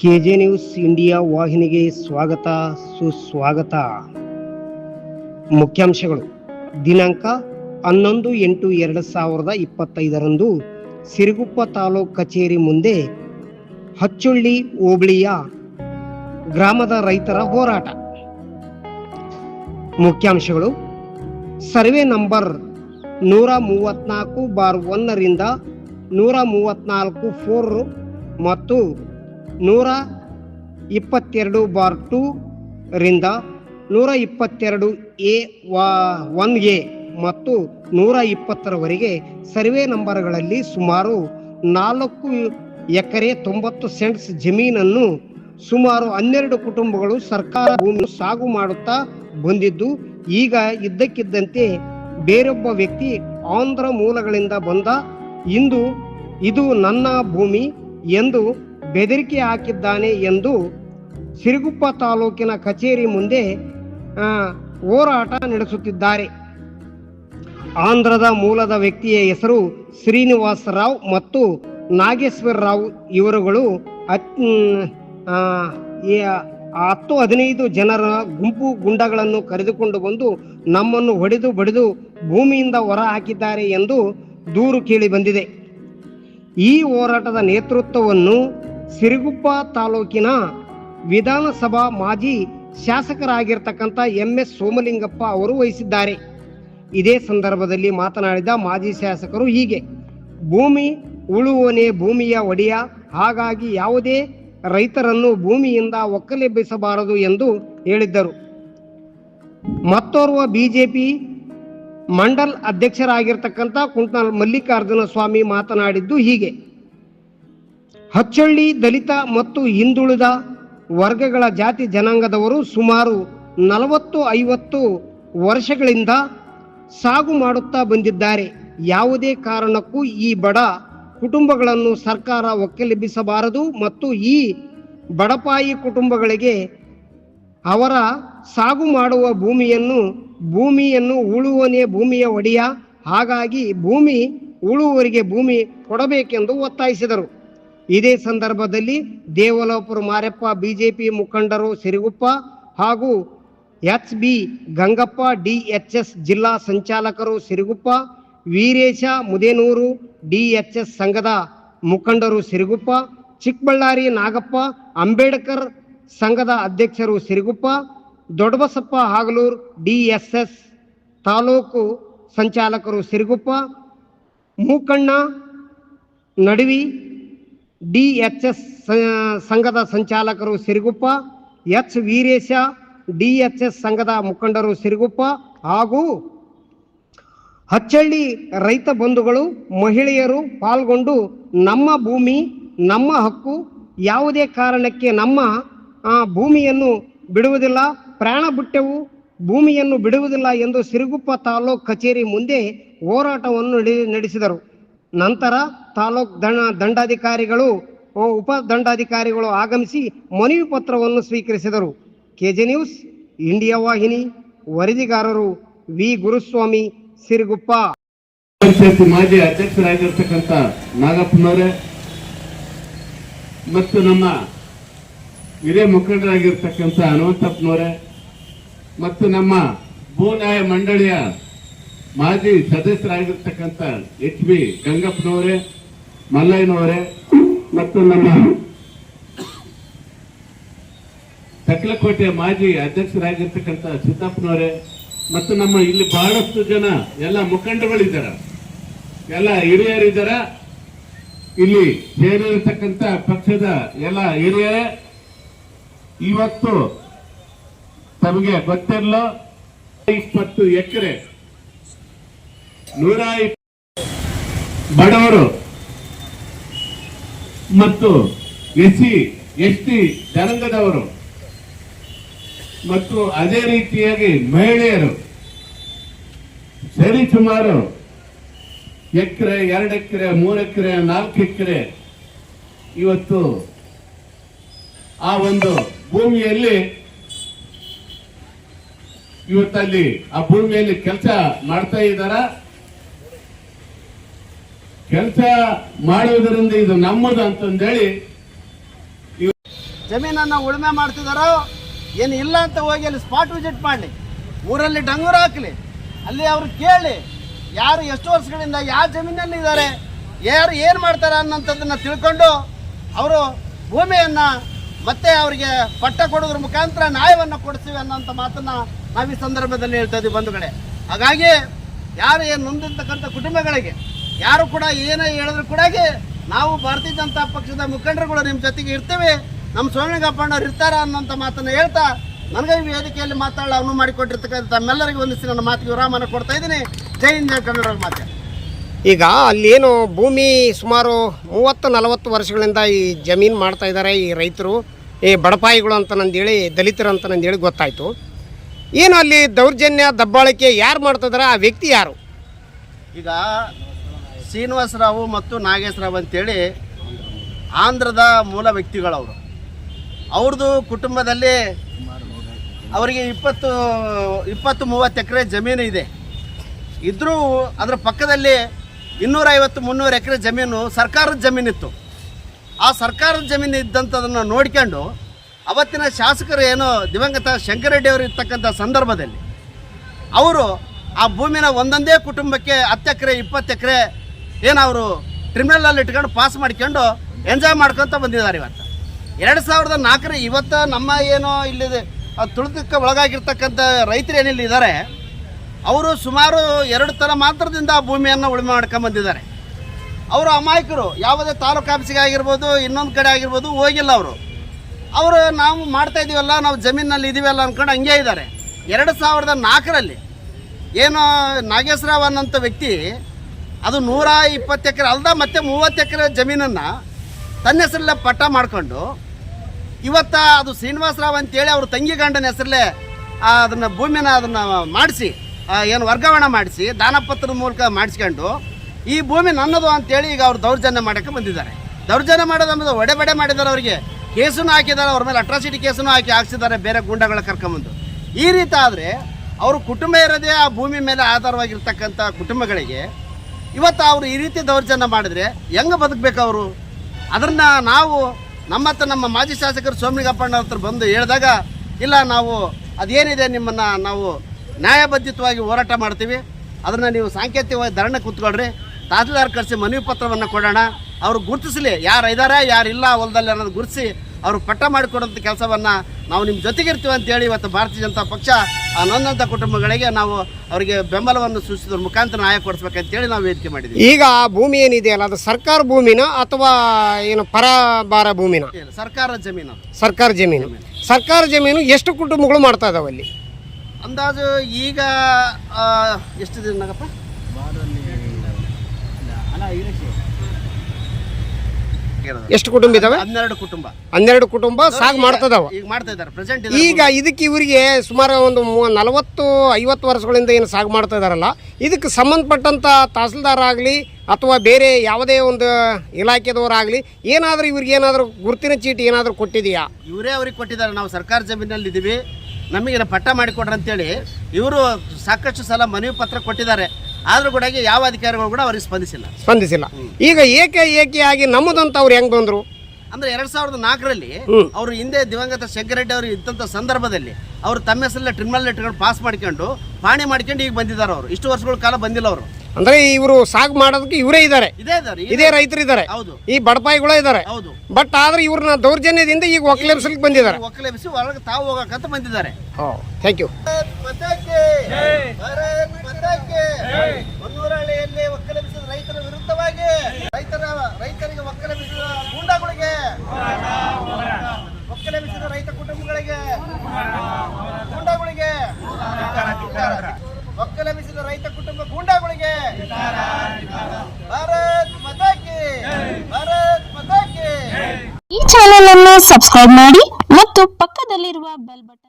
K J news India ವಾಹಿನಿಗೆ ಸ್ವಾಗತ, ಸುಸ್ವಾಗತ. ಮುಖ್ಯಾಂಶಗಳು. ದಿನಾಂಕ ಹನ್ನೊಂದು ಎಂಟು ಎರಡು ಸಾವಿರದ ಇಪ್ಪತ್ತೈದರಂದು ಸಿರಿಗುಪ್ಪ ತಾಲೂಕ್ ಕಚೇರಿ ಮುಂದೆ ಹಚ್ಚುಳ್ಳಿ ಹೋಬಳಿಯ ಗ್ರಾಮದ ರೈತರ ಹೋರಾಟ. ಮುಖ್ಯಾಂಶಗಳು. ಸರ್ವೆ ನಂಬರ್ ನೂರ ಮೂವತ್ನಾಲ್ಕು ಬಾರ್ ಒಂದರಿಂದ ನೂರ ಮೂವತ್ನಾಲ್ಕು ಫೋರ್ ಮತ್ತು ನೂರ ಇಪ್ಪತ್ತೆರಡು ಬಾರ್ ಟೂ ರಿಂದ ನೂರ ಇಪ್ಪತ್ತೆರಡು ಎ ವಾ ಒನ್ ಎ ಮತ್ತು ನೂರ ಇಪ್ಪತ್ತರವರೆಗೆ ಸರ್ವೆ ನಂಬರ್ಗಳಲ್ಲಿ ಸುಮಾರು ನಾಲ್ಕು ಎಕರೆ ತೊಂಬತ್ತು ಸೆಂಟ್ಸ್ ಜಮೀನನ್ನು ಸುಮಾರು ಹನ್ನೆರಡು ಕುಟುಂಬಗಳು ಸರ್ಕಾರ ಭೂಮಿ ಸಾಗು ಮಾಡುತ್ತಾ ಬಂದಿದ್ದು, ಈಗ ಇದ್ದಕ್ಕಿದ್ದಂತೆ ಬೇರೊಬ್ಬ ವ್ಯಕ್ತಿ ಆಂಧ್ರ ಮೂಲಗಳಿಂದ ಬಂದ. ಇಂದು ಇದು ನನ್ನ ಭೂಮಿ ಎಂದು ಬೆದರಿಕೆ ಹಾಕಿದ್ದಾನೆ ಎಂದು ಸಿರಿಗುಪ್ಪ ತಾಲೂಕಿನ ಕಚೇರಿ ಮುಂದೆ ಹೋರಾಟ ನಡೆಸುತ್ತಿದ್ದಾರೆ. ಆಂಧ್ರದ ಮೂಲದ ವ್ಯಕ್ತಿಯ ಹೆಸರು ಶ್ರೀನಿವಾಸ ರಾವ್ ಮತ್ತು ನಾಗೇಶ್ವರ ರಾವ್ ಇವರುಗಳು ಹತ್ತು ಹದಿನೈದು ಜನರ ಗುಂಪು ಗುಂಡಗಳನ್ನು ಕರೆದುಕೊಂಡು ಬಂದು ನಮ್ಮನ್ನು ಹೊಡೆದು ಬಡಿದು ಭೂಮಿಯಿಂದ ಹೊರ ಹಾಕಿದ್ದಾರೆ ಎಂದು ದೂರು ಕೇಳಿ ಬಂದಿದೆ. ಈ ಹೋರಾಟದ ನೇತೃತ್ವವನ್ನು ಸಿರುಗುಪ್ಪ ತಾಲೂಕಿನ ವಿಧಾನಸಭಾ ಮಾಜಿ ಶಾಸಕರಾಗಿರ್ತಕ್ಕಂಥ ಎಂ ಎಸ್ ಸೋಮಲಿಂಗಪ್ಪ ಅವರು ವಹಿಸಿದ್ದಾರೆ. ಇದೇ ಸಂದರ್ಭದಲ್ಲಿ ಮಾತನಾಡಿದ ಮಾಜಿ ಶಾಸಕರು ಹೀಗೆ, ಭೂಮಿ ಉಳುವನೆ ಭೂಮಿಯ ಒಡೆಯ, ಹಾಗಾಗಿ ಯಾವುದೇ ರೈತರನ್ನು ಭೂಮಿಯಿಂದ ಒಕ್ಕಲೆಬ್ಬಿಸಬಾರದು ಎಂದು ಹೇಳಿದ್ದರು. ಮತ್ತೋರ್ವ ಬಿಜೆಪಿ ಮಂಡಲ್ ಅಧ್ಯಕ್ಷರಾಗಿರ್ತಕ್ಕಂಥ ಕುಂಟಲ್ ಮಲ್ಲಿಕಾರ್ಜುನ ಸ್ವಾಮಿ ಮಾತನಾಡಿದ್ದು ಹೀಗೆ ಹಚ್ಚಳ್ಳಿ, ದಲಿತ ಮತ್ತು ಹಿಂದುಳಿದ ವರ್ಗಗಳ ಜಾತಿ ಜನಾಂಗದವರು ಸುಮಾರು ನಲವತ್ತು ಐವತ್ತು ವರ್ಷಗಳಿಂದ ಸಾಗು ಮಾಡುತ್ತಾ ಬಂದಿದ್ದಾರೆ. ಯಾವುದೇ ಕಾರಣಕ್ಕೂ ಈ ಬಡ ಕುಟುಂಬಗಳನ್ನು ಸರ್ಕಾರ ಒಕ್ಕಲೆಬ್ಬಿಸಬಾರದು ಮತ್ತು ಈ ಬಡಪಾಯಿ ಕುಟುಂಬಗಳಿಗೆ ಅವರ ಸಾಗು ಮಾಡುವ ಭೂಮಿಯನ್ನು ಭೂಮಿಯನ್ನು ಉಳುವನೇ ಭೂಮಿಯ ಒಡೆಯ. ಹಾಗಾಗಿ ಭೂಮಿ ಉಳುವವರಿಗೆ ಭೂಮಿ ಕೊಡಬೇಕೆಂದು ಒತ್ತಾಯಿಸಿದರು. ಇದೇ ಸಂದರ್ಭದಲ್ಲಿ ದೇವಲೋಪುರ ಮಾರಪ್ಪ, ಬಿಜೆಪಿ ಮುಖಂಡರು ಸಿರಿಗುಪ್ಪ ಹಾಗೂ ಎಚ್ ಬಿ ಗಂಗಪ್ಪ ಡಿಎಚ್ಎಸ್ ಜಿಲ್ಲಾ ಸಂಚಾಲಕರು ಸಿರಿಗುಪ್ಪ, ವೀರೇಶ ಮುದೇನೂರು ಡಿಎಚ್ಎಸ್ ಸಂಘದ ಮುಖಂಡರು ಸಿರಿಗುಪ್ಪ, ಚಿಕ್ಕಬಳ್ಳಾರಿ ನಾಗಪ್ಪ, ಅಂಬೇಡ್ಕರ್ ಸಂಘದ ಅಧ್ಯಕ್ಷರು ಸಿರಿಗುಪ್ಪ, ದೊಡ್ಡಬಸಪ್ಪ ಹಾಗಲೂರ್ ಡಿಎಸ್ಎಸ್ ತಾಲೂಕು ಸಂಚಾಲಕರು ಸಿರಿಗುಪ್ಪ, ಮೂಕಣ್ಣ ನಡುವಿ ಡಿಎಚ್ಎಸ್ ಸಂಘದ ಸಂಚಾಲಕರು ಸಿರುಗುಪ್ಪ, ಎಚ್ ವೀರೇಶ ಡಿಎಚ್ಎಸ್ ಸಂಘದ ಮುಖಂಡರು ಸಿರುಗುಪ್ಪ ಹಾಗೂ ಹಚ್ಚಳ್ಳಿ ರೈತ ಬಂಧುಗಳು, ಮಹಿಳೆಯರು ಪಾಲ್ಗೊಂಡು ನಮ್ಮ ಭೂಮಿ, ನಮ್ಮ ಹಕ್ಕು, ಯಾವುದೇ ಕಾರಣಕ್ಕೆ ನಮ್ಮ ಭೂಮಿಯನ್ನು ಬಿಡುವುದಿಲ್ಲ, ಪ್ರಾಣ ಬಿಟ್ಟೆವು, ಭೂಮಿಯನ್ನು ಬಿಡುವುದಿಲ್ಲ ಎಂದು ಸಿರುಗುಪ್ಪ ತಾಲೂಕ್ ಕಚೇರಿ ಮುಂದೆ ಹೋರಾಟವನ್ನು ನಡೆ- ನಡೆಸಿದರು. ನಂತರ ತಾಲೂಕ್ ದಂಡ ದಂಡಾಧಿಕಾರಿಗಳು ಉಪ ದಂಡಾಧಿಕಾರಿಗಳು ಆಗಮಿಸಿ ಮನವಿ ಪತ್ರವನ್ನು ಸ್ವೀಕರಿಸಿದರು. ಕೆಜೆ ನ್ಯೂಸ್, ಇಂಡಿಯಾ ವಾಹಿನಿ, ವರದಿಗಾರರು ವಿ. ಗುರುಸ್ವಾಮಿ, ಸಿರಿಗುಪ್ಪ. ಪಂಚಾಯತಿ ಮಾಜಿ ಅಧ್ಯಕ್ಷರಾಗಿರ್ತಕ್ಕಂಥ ನಾಗಪ್ಪನವರೇ ಮತ್ತು ನಮ್ಮ ಹಿರಿಯ ಮುಖಂಡರಾಗಿರ್ತಕ್ಕಂಥ ಹನುಮಂತಪ್ಪನವರೇ, ಮತ್ತು ನಮ್ಮ ಭೂನ್ಯಾಯ ಮಂಡಳಿಯ ಮಾಜಿ ಸದಸ್ಯರಾಗಿರ್ತಕ್ಕಂಥ ಎಚ್ ಬಿ ಗಂಗಪ್ಪನವರೇ, ಮಲ್ಲಯ್ಯನವರೇ, ಮತ್ತು ನಮ್ಮ ತಕ್ಲಕೋಟೆ ಮಾಜಿ ಅಧ್ಯಕ್ಷರಾಗಿರ್ತಕ್ಕಂಥ ಸಿದ್ದಪ್ಪನವರೇ, ಮತ್ತು ನಮ್ಮ ಇಲ್ಲಿ ಬಹಳಷ್ಟು ಜನ ಎಲ್ಲ ಮುಖಂಡಗಳಿದ್ದಾರ. ಎಲ್ಲ ಹಿರಿಯರಿದ್ದಾರ. ಇಲ್ಲಿ ಸೇರಿರತಕ್ಕಂಥ ಪಕ್ಷದ ಎಲ್ಲ ಹಿರಿಯರೇ, ಇವತ್ತು ತಮಗೆ ಗೊತ್ತಿರಲೋ ಇಪ್ಪತ್ತು ಎಕರೆ ನೂರ ಬಡವರು ಮತ್ತು ಎಸ್ ಸಿ ಎಸ್ ಟಿ ಜನಾಂಗದವರು ಮತ್ತು ಅದೇ ರೀತಿಯಾಗಿ ಮಹಿಳೆಯರು. ಸರಿ ಸುಮಾರು ಎಕರೆ ಎರಡು ಎಕರೆ ಮೂರು ಎಕರೆ ನಾಲ್ಕು ಎಕರೆ ಇವತ್ತು ಆ ಒಂದು ಭೂಮಿಯಲ್ಲಿ ಇವತ್ತಲ್ಲಿ ಆ ಭೂಮಿಯಲ್ಲಿ ಕೆಲಸ ಮಾಡ್ತಾ ಇದ್ದಾರ? ಕೆಲಸ ಮಾಡುವುದರಿಂದ ಇದು ನಮ್ಮದು ಅಂತಂದೇಳಿ ಜಮೀನನ್ನ ಉಳುಮೆ ಮಾಡ್ತಿದಾರೋ, ಏನು ಇಲ್ಲ ಅಂತ ಹೋಗಿ ಅಲ್ಲಿ ಸ್ಪಾಟ್ ವಿಸಿಟ್ ಮಾಡಲಿ. ಊರಲ್ಲಿ ಡಂಗೂರ ಹಾಕಲಿ. ಅಲ್ಲಿ ಅವ್ರು ಕೇಳಿ, ಯಾರು ಎಷ್ಟು ವರ್ಷಗಳಿಂದ ಯಾವ ಜಮೀನಲ್ಲಿ ಇದ್ದಾರೆ, ಯಾರು ಏನು ಮಾಡ್ತಾರೆ ಅನ್ನೋಂಥದ್ದನ್ನು ತಿಳ್ಕೊಂಡು ಅವರು ಭೂಮಿಯನ್ನು ಮತ್ತೆ ಅವರಿಗೆ ಪಟ್ಟ ಕೊಡೋದ್ರ ಮುಖಾಂತರ ನ್ಯಾಯವನ್ನು ಕೊಡ್ತೀವಿ ಅನ್ನೋಂಥ ಮಾತನ್ನು ನಾವು ಈ ಸಂದರ್ಭದಲ್ಲಿ ಹೇಳ್ತಾ ಇದ್ದೀವಿ ಬಂಧುಗಳೇ. ಹಾಗಾಗಿ ಯಾರು ಏನು ನೊಂದಿರ್ತಕ್ಕಂಥ ಕುಟುಂಬಗಳಿಗೆ ಯಾರು ಕೂಡ ಏನೇ ಹೇಳಿದ್ರು ಕೂಡ ನಾವು ಭಾರತೀಯ ಜನತಾ ಪಕ್ಷದ ಮುಖಂಡರುಗಳು ನಿಮ್ಮ ಜೊತೆಗೆ ಇರ್ತೇವೆ. ನಮ್ಮ ಸೋಮಲಿಂಗಪ್ಪಣ್ಣವ್ರು ಇರ್ತಾರ ಅನ್ನೋಂಥ ಮಾತನ್ನು ಹೇಳ್ತಾ ನನಗೆ ಈ ವೇದಿಕೆಯಲ್ಲಿ ಮಾತಾಡಲು ಅವನು ಮಾಡಿಕೊಟ್ಟಿರ್ತಕ್ಕಂಥ ತಮ್ಮೆಲ್ಲರಿಗೂ ಒಂದಿಸಿ ನನ್ನ ಮಾತಿಗೆ ವಿರಾಮನ ಕೊಡ್ತಾ ಇದ್ದೀನಿ. ಜೈ ಹಿಂದ್ ಜೈ ಕನ್ನಡ ಮಾತೆ. ಈಗ ಅಲ್ಲೇನು ಭೂಮಿ ಸುಮಾರು ಮೂವತ್ತು ನಲವತ್ತು ವರ್ಷಗಳಿಂದ ಈ ಜಮೀನು ಮಾಡ್ತಾ ಇದ್ದಾರೆ ಈ ರೈತರು. ಈ ಬಡಪಾಯಿಗಳು ಅಂತ ನಂದೇಳಿ ದಲಿತರು ಅಂತ ನಂದೇಳಿ ಗೊತ್ತಾಯಿತು. ಏನು ಅಲ್ಲಿ ದೌರ್ಜನ್ಯ ದಬ್ಬಾಳಿಕೆ ಯಾರು ಮಾಡ್ತಿದ್ದಾರೆ ಆ ವ್ಯಕ್ತಿ ಯಾರು? ಈಗ ಶ್ರೀನಿವಾಸರಾವು ಮತ್ತು ನಾಗೇಶ್ವರಾವ್ ಅಂತೇಳಿ ಆಂಧ್ರದ ಮೂಲ ವ್ಯಕ್ತಿಗಳವರು. ಅವ್ರದ್ದು ಕುಟುಂಬದಲ್ಲಿ ಅವರಿಗೆ ಇಪ್ಪತ್ತು ಇಪ್ಪತ್ತು ಮೂವತ್ತು ಎಕರೆ ಜಮೀನು ಇದೆ. ಇದ್ದರೂ ಅದರ ಪಕ್ಕದಲ್ಲಿ ಇನ್ನೂರೈವತ್ತು, ಮುನ್ನೂರು ಎಕರೆ ಜಮೀನು ಸರ್ಕಾರದ ಜಮೀನಿತ್ತು. ಆ ಸರ್ಕಾರದ ಜಮೀನು ಇದ್ದಂಥದನ್ನು ನೋಡ್ಕೊಂಡು ಅವತ್ತಿನ ಶಾಸಕರು ಏನು ದಿವಂಗತ ಶಂಕರರೆಡ್ಡಿ ಅವರು ಇರ್ತಕ್ಕಂಥ ಸಂದರ್ಭದಲ್ಲಿ, ಅವರು ಆ ಭೂಮಿನ ಒಂದೊಂದೇ ಕುಟುಂಬಕ್ಕೆ ಹತ್ತು ಎಕರೆ, ಇಪ್ಪತ್ತು ಎಕರೆ ಏನು ಅವರು ಟ್ರಿಮಿನಲಲ್ಲಿ ಇಟ್ಕೊಂಡು ಪಾಸ್ ಮಾಡ್ಕೊಂಡು ಎಂಜಾಯ್ ಮಾಡ್ಕೊತ ಬಂದಿದ್ದಾರೆ ಇವತ್ತು. ಎರಡು ಸಾವಿರದ ನಾಲ್ಕರ ಇವತ್ತು ನಮ್ಮ ಏನು ಇಲ್ಲಿ ತುಳಿತಕ್ಕೆ ಒಳಗಾಗಿರ್ತಕ್ಕಂಥ ರೈತರು ಏನಿಲ್ಲ ಇದ್ದಾರೆ ಅವರು ಸುಮಾರು ಎರಡು ಥರ ಮಾತ್ರದಿಂದ ಆ ಭೂಮಿಯನ್ನು ಉಳುಮೆ ಮಾಡ್ಕೊಂಡು ಬಂದಿದ್ದಾರೆ. ಅವರು ಅಮಾಯಕರು, ಯಾವುದೇ ತಾಲೂಕು ಆಫೀಸಿಗೆ ಆಗಿರ್ಬೋದು, ಇನ್ನೊಂದು ಕಡೆ ಆಗಿರ್ಬೋದು, ಹೋಗಿಲ್ಲ ಅವರು. ಅವರು ನಾವು ಮಾಡ್ತಾ ಇದೀವಲ್ಲ, ನಾವು ಜಮೀನಲ್ಲಿ ಇದೀವಲ್ಲ ಅಂದ್ಕೊಂಡು ಹಂಗೆ ಇದ್ದಾರೆ. ಎರಡು ಸಾವಿರದ ನಾಲ್ಕರಲ್ಲಿ ಏನು ನಾಗೇಶ್ವರಾವ್ ಅನ್ನೋಂಥ ವ್ಯಕ್ತಿ ಅದು ನೂರ ಇಪ್ಪತ್ತು ಎಕರೆ ಅಲ್ದ ಮತ್ತೆ ಮೂವತ್ತು ಎಕರೆ ಜಮೀನನ್ನು ತನ್ನ ಹೆಸರಲ್ಲೇ ಪಟ್ಟ ಮಾಡಿಕೊಂಡು ಇವತ್ತ ಅದು ಶ್ರೀನಿವಾಸರಾವ್ ಅಂತೇಳಿ ಅವ್ರ ತಂಗಿ ಗಂಡನ ಹೆಸರಲ್ಲೇ ಅದನ್ನು ಭೂಮಿನ ಅದನ್ನು ಮಾಡಿಸಿ ಏನು ವರ್ಗಾವಣೆ ಮಾಡಿಸಿ ದಾನಪತ್ರದ ಮೂಲಕ ಮಾಡಿಸ್ಕೊಂಡು ಈ ಭೂಮಿ ನನ್ನದು ಅಂತೇಳಿ ಈಗ ಅವ್ರು ದೌರ್ಜನ್ಯ ಮಾಡೋಕ್ಕೆ ಬಂದಿದ್ದಾರೆ. ದೌರ್ಜನ್ಯ ಮಾಡೋದು ಒಡೆಬಡೆ ಮಾಡಿದ್ದಾರೆ ಅವರಿಗೆ. ಕೇಸನ್ನು ಹಾಕಿದ್ದಾರೆ, ಅವ್ರ ಮೇಲೆ ಅಟ್ರಾಸಿಟಿ ಕೇಸನ್ನು ಹಾಕಿ ಹಾಕ್ಸಿದ್ದಾರೆ ಬೇರೆ ಗುಂಡಗಳ ಕರ್ಕೊಂಬಂದು. ಈ ರೀತಿ ಆದರೆ ಅವರು ಕುಟುಂಬ ಇರೋದೇ ಆ ಭೂಮಿ ಮೇಲೆ ಆಧಾರವಾಗಿರ್ತಕ್ಕಂಥ ಕುಟುಂಬಗಳಿಗೆ ಇವತ್ತು ಅವರು ಈ ರೀತಿ ದೌರ್ಜನ್ಯ ಮಾಡಿದ್ರೆ ಹೆಂಗೆ ಬದುಕಬೇಕು ಅವರು? ಅದನ್ನ ನಾವು ನಮ್ಮ ಹತ್ರ ನಮ್ಮ ಮಾಜಿ ಶಾಸಕರು ಸೋಮಲಿಂಗಪ್ಪಣ್ಣ ಹತ್ರ ಬಂದು ಹೇಳಿದಾಗ, ಇಲ್ಲ, ನಾವು ಅದೇನಿದೆ ನಿಮ್ಮನ್ನು ನಾವು ನ್ಯಾಯಬದ್ಧವಾಗಿ ಹೋರಾಟ ಮಾಡ್ತೀವಿ, ಅದನ್ನು ನೀವು ಸಾಂಕೇತಿಕವಾಗಿ ಧರಣೆ ಕೂತ್ಕೊಳ್ರಿ, ತಹಸೀಲ್ದಾರ್ ಕರೆಸಿ ಮನವಿ ಪತ್ರವನ್ನು ಕೊಡೋಣ, ಅವರು ಗುರುತಿಸಲಿ, ಯಾರು ಇದ್ದಾರೆ ಯಾರು ಇಲ್ಲ ಹೊಲದಲ್ಲಿ ಅನ್ನೋದು ಗುರುತಿಸಿ ಅವರು ಪಟ್ಟ ಮಾಡಿಕೊಡುವಂಥ ಕೆಲಸವನ್ನು ನಾವು ನಿಮ್ಮ ಜೊತೆಗಿರ್ತೀವಿ ಅಂತೇಳಿ ಇವತ್ತು ಭಾರತೀಯ ಜನತಾ ಪಕ್ಷ ಆ ನೊಂದಂಥ ಕುಟುಂಬಗಳಿಗೆ ನಾವು ಅವರಿಗೆ ಬೆಂಬಲವನ್ನು ಸೂಚಿಸಿದ್ರ ಮುಖಾಂತರ ನ್ಯಾಯ ಕೊಡಿಸ್ಬೇಕಂತೇಳಿ ನಾವು ವೇದಿಕೆ ಮಾಡಿದ್ದೀವಿ. ಈಗ ಆ ಭೂಮಿ ಏನಿದೆಯಲ್ಲ ಅದು ಸರ್ಕಾರ ಭೂಮಿನ ಅಥವಾ ಏನು ಪರಬಾರ ಭೂಮಿನ? ಸರ್ಕಾರ ಜಮೀನು. ಸರ್ಕಾರ ಜಮೀನು. ಸರ್ಕಾರ ಜಮೀನು ಎಷ್ಟು ಕುಟುಂಬಗಳು ಮಾಡ್ತಾ ಇದಾವೆ ಅಲ್ಲಿ? ಅಂದಾಜು ಈಗ ಎಷ್ಟು ದಿನ ಎಷ್ಟು ಕುಟುಂಬ ಇದಾವೆ? ಹನ್ನೆರಡು ಕುಟುಂಬ. ಹನ್ನೆರಡು ಕುಟುಂಬ ಸಾಗ್ ಮಾಡ್ತದವ. ಈಗ ಮಾಡ್ತಾ ಇದ್ದಾರೆ ಪ್ರೆಸೆಂಟ್ ಈಗ ಇದಕ್ಕೆ ಇವರಿಗೆ ಸುಮಾರು ಒಂದು ನಲವತ್ತು ಐವತ್ತು ವರ್ಷಗಳಿಂದ ಏನು ಸಾಗ್ ಮಾಡ್ತಾ ಇದಾರಲ್ಲ ಇದಕ್ಕೆ ಸಂಬಂಧಪಟ್ಟಂತ ತಹಸೀಲ್ದಾರ್ ಆಗಲಿ ಅಥವಾ ಬೇರೆ ಯಾವುದೇ ಒಂದು ಇಲಾಖೆದವರಾಗಲಿ ಏನಾದರೂ ಇವ್ರಿಗೆ ಏನಾದರೂ ಗುರುತಿನ ಚೀಟಿ ಏನಾದರೂ ಕೊಟ್ಟಿದೆಯಾ? ಇವರೇ ಅವ್ರಿಗೆ ಕೊಟ್ಟಿದ್ದಾರೆ. ನಾವು ಸರ್ಕಾರ ಜಮೀನಲ್ಲಿ ಇದ್ದೀವಿ ನಮಗೆ ಪಟ್ಟ ಮಾಡಿಕೊಡ್ರಿ ಅಂತೇಳಿ ಇವರು ಸಾಕಷ್ಟು ಸಲ ಮನವಿ ಪತ್ರ ಕೊಟ್ಟಿದ್ದಾರೆ. ಆದ್ರೂ ಕೂಡ ಯಾವ ಅಧಿಕಾರಿಗಳು ಕೂಡ ಅವ್ರಿಗೆ ಸ್ಪಂದಿಸಿಲ್ಲ. ಸ್ಪಂದಿಸಿಲ್ಲ. ಈಗ ಏಕೆ ಏಕೆಯಾಗಿ ನಮ್ಮದಂತ ಅವ್ರು ಹೆಂಗ್ ಬಂದ್ರು? ಅಂದ್ರೆ ಎರಡ್ ಸಾವಿರದ ನಾಲ್ಕರಲ್ಲಿ. ಅವರು ಹಿಂದೆ ದಿವಂಗತ ಶಂಕರೆಡ್ಡಿ ಅವರು ಇದ್ದಂತ ಸಂದರ್ಭದಲ್ಲಿ ಅವರು ತಮ್ಮ ಹೆಸರಲ್ಲೇ ಟ್ರಿಮಿನಲ್ ಇಟ್ಕೊಂಡು ಪಾಸ್ ಮಾಡ್ಕೊಂಡು ಪಾಣಿ ಮಾಡ್ಕೊಂಡು ಈಗ ಬಂದಿದ್ದಾರೆ ಅವರು. ಇಷ್ಟು ವರ್ಷಗಳ ಕಾಲ ಬಂದಿಲ್ಲ ಅವರು. ಅಂದ್ರೆ ಇವರು ಸಾಗ್ ಮಾಡೋದಕ್ಕೆ ಇವರೇ ಇದ್ದಾರೆ. ಇದೇ ಇದ್ದಾರೆ ಇದೇ ರೈತರು ಇದ್ದಾರೆ. ಹೌದು. ಈ ಬಡಪಾಯಿಗಳ ಇದ್ದಾರೆ. ಹೌದು. ಬಟ್ ಆದ್ರೆ ಇವ್ರನ್ನ ದೌರ್ಜನ್ಯದಿಂದ ಈಗ ಒಕ್ಕಲೆಬ್ಸಲಿಕ್ಕೆ ಬಂದಿದ್ದಾರೆ. ಒಕ್ಕಲೆಬ್ಸಿ ಒಳಗೆ ತಾವು ಹೋಗಕ್ಕಂತ ಬಂದಿದ್ದಾರೆ. ಥ್ಯಾಂಕ್ ಯು ಹೊನ್ನೂರಹಳ್ಳಿಯಲ್ಲಿ ಒಕ್ಕಲೆಬ್ಸಿದ ರೈತರ ವಿರುದ್ಧವಾಗಿ ರೈತರ ರೈತರಿಗೆ ಒಕ್ಕಲೆಬ್ಸಿದ ಗೂಂಡಾಗಳಿಗೆ ಒಕ್ಕಲೆಬ್ಸಿದ ರೈತ ಕುಟುಂಬಗಳಿಗೆ ಗೂಂಡಾಗಳಿಗೆ ಒಕ್ಕಲೆಬ್ಸಿದ ರೈತ ಕುಟುಂಬ ಗೂಂಡಾಗಳಿಗೆ ಭಾರತ್ ಮತಾಕಿ ಭಾರತ್ ಮತಾಕಿ. ಈ ಚಾನೆಲ್ ಅನ್ನು ಸಬ್ಸ್ಕ್ರೈಬ್ ಮಾಡಿ ಮತ್ತು ಪಕ್ಕದಲ್ಲಿರುವ ಬೆಲ್ ಬಟನ್